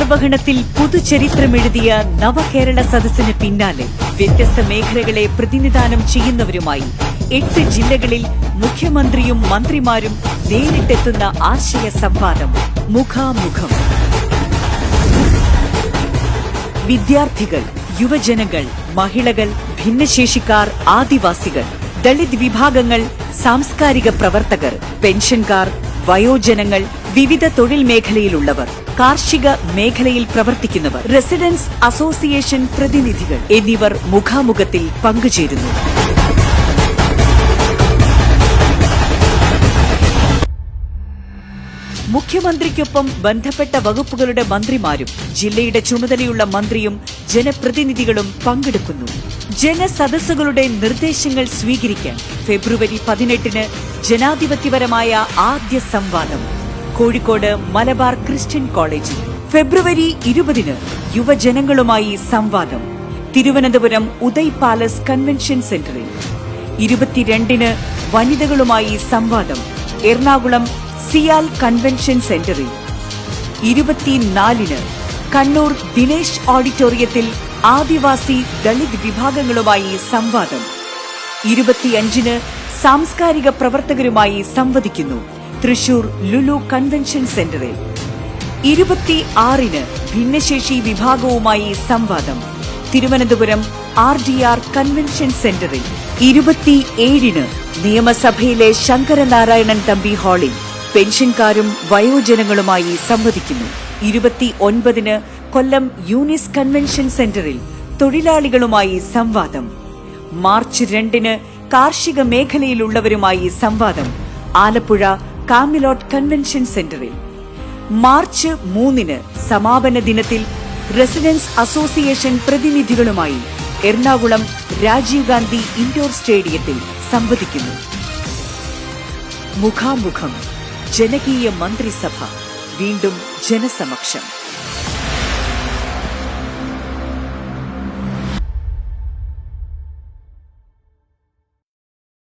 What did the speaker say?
ഭരണത്തിൽ പുതുചരിത്രമെഴുതിയ നവകേരള സദസ്സിന് പിന്നാലെ വ്യത്യസ്ത മേഖലകളെ പ്രതിനിധാനം ചെയ്യുന്നവരുമായി എട്ട് ജില്ലകളിൽ മുഖ്യമന്ത്രിയും മന്ത്രിമാരും നേരിട്ടെത്തുന്ന ആശയ സംവാദം. മുഖാമുഖം. വിദ്യാർത്ഥികൾ യുവജനങ്ങൾ മഹിളകൾ ഭിന്നശേഷിക്കാർ ആദിവാസികൾ ദളിത് വിഭാഗങ്ങൾ സാംസ്കാരിക പ്രവർത്തകർ പെൻഷൻകാർ വയോജനങ്ങൾ വിവിധ തൊഴിൽ മേഖലയിലുള്ളവർ കാർഷിക മേഖലയിൽ പ്രവർത്തിക്കുന്നവർ റെസിഡൻസ് അസോസിയേഷൻ പ്രതിനിധികൾ എന്നിവർ മുഖാമുഖത്തിൽ പങ്കുചേരുന്നു. മുഖ്യമന്ത്രിക്കൊപ്പം ബന്ധപ്പെട്ട വകുപ്പുകളുടെ മന്ത്രിമാരും ജില്ലയുടെ ചുമതലയുള്ള മന്ത്രിയും ജനപ്രതിനിധികളും പങ്കെടുക്കുന്നു. ജനസദസ്സുകളുടെ നിർദ്ദേശങ്ങൾ സ്വീകരിക്കാൻ ഫെബ്രുവരി പതിനെട്ടിന് ജനാധിപത്യപരമായ ആദ്യ സംവാദം. കോഴിക്കോട് മലബാർ ക്രിസ്ത്യൻ കോളേജിൽ. ഫെബ്രുവരി ഇരുപതിന് യുവജനങ്ങളുമായി സംവാദം. തിരുവനന്തപുരം ഉദയ് പാലസ് കൺവെൻഷൻ സെന്ററിൽ. ഇരുപത്തിരണ്ടിന് വനിതകളുമായി സംവാദം. എറണാകുളം സിയാൽ കൺവെൻഷൻ സെന്ററിൽ. ഇരുപത്തിനാലിന് കണ്ണൂർ ദിനേശ് ഓഡിറ്റോറിയത്തിൽ ആദിവാസി ദളിത് വിഭാഗങ്ങളുമായി സംവാദം. ഇരുപത്തിയഞ്ചിന് സാംസ്കാരിക പ്രവർത്തകരുമായി സംവദിക്കുന്നു തൃശൂർ ലുലു കൺവെൻഷൻ സെന്ററിൽ. ഇരുപത്തി ആറിന് ഭിന്നശേഷി വിഭാഗവുമായി സംവാദം. Thiruvananthapuram R D R convention സെന്ററിൽ ഇരുപത്തിയേഴിന് നിയമസഭയിലെ ശങ്കരനാരായണൻ തമ്പി ഹാളിൽ പെൻഷൻകാരും വയോജനങ്ങളുമായി സംവദിക്കുന്നു. ഇരുപത്തി ഒൻപതിന് കൊല്ലം യൂണിസ് കൺവെൻഷൻ സെന്ററിൽ തൊഴിലാളികളുമായി സംവാദം. മാർച്ച് രണ്ടിന് കാർഷിക മേഖലയിലുള്ളവരുമായി സംവാദം. ആലപ്പുഴ കാമിലോട്ട് കൺവെൻഷൻ സെന്ററിൽ. മാർച്ച് മൂന്നിന് സമാപന ദിനത്തിൽ റെസിഡൻസ് അസോസിയേഷൻ പ്രതിനിധികളുമായി എറണാകുളം രാജീവ് ഗാന്ധി ഇൻഡോർ സ്റ്റേഡിയത്തിൽ സംവദിക്കുന്നു. മുഖാമുഖം. ജനകീയ മന്ത്രിസഭ. വീണ്ടും ജനസമക്ഷം.